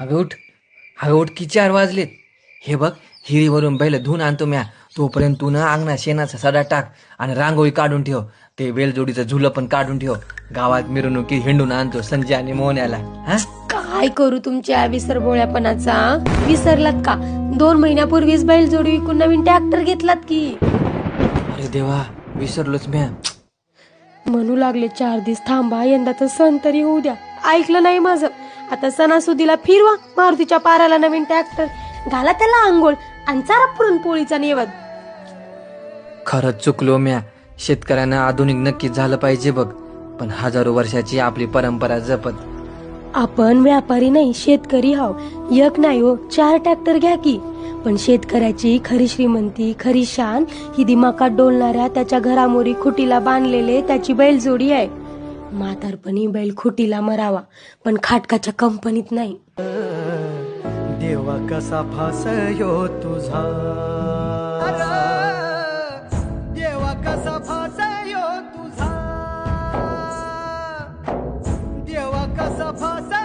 अगं उठ. अगं उठ की चार वाजलेत. हे बघ हिरीवरून बैल धुवून आणतो म्या. तोपर्यंत तू ना अंगणा शेणाचा सडा टाक आणि रांगोळी काढून ठेव. ते बेलजोडीचं झुलं पण काढून ठेव. गावात मिरवणुकी हिंडून आणतो संजय आणि मोहन्याला. हा? काय करू तुमच्या विसरबोळ्यापणाचा विसरलात का? दोन महिन्यापूर्वीच बैल जोडी विकून नवीन ट्रॅक्टर घेतलात की. अरे देवा विसरलोच म्या. म्हणू लागले चार दिवस थांबा यंदाचा सण तरी होऊ द्या. ऐकलं नाही माझं. आता सणासुदीला फिरवा मारुतीच्या पाराला नवीन ट्रॅक्टर घाला त्याला आंघोळ आणि चारा पुरणपोळीचा निवद खरंच चुकलो म्या. शेतकऱ्यांना आधुनिक नक्कीच झालं पाहिजे बघ पण हजारो वर्षाची आपली परंपरा जपत. आपण व्यापारी नाही शेतकरी हाव एक नाही हो चार ट्रॅक्टर घ्या की. पण शेतकऱ्याची खरी श्रीमंती खरी शान ही दिमाकात डोलणाऱ्या त्याच्या घरामोरी खुटीला बांधलेले त्याची बैलजोडी आहे. म्हातारपणी बैल खुटीला मरावा पण खाटकाच्या कंपनीत नाही. देवा कसा फासयो तुझा. देवा कसा फासयो तुझा. देवा कसा फास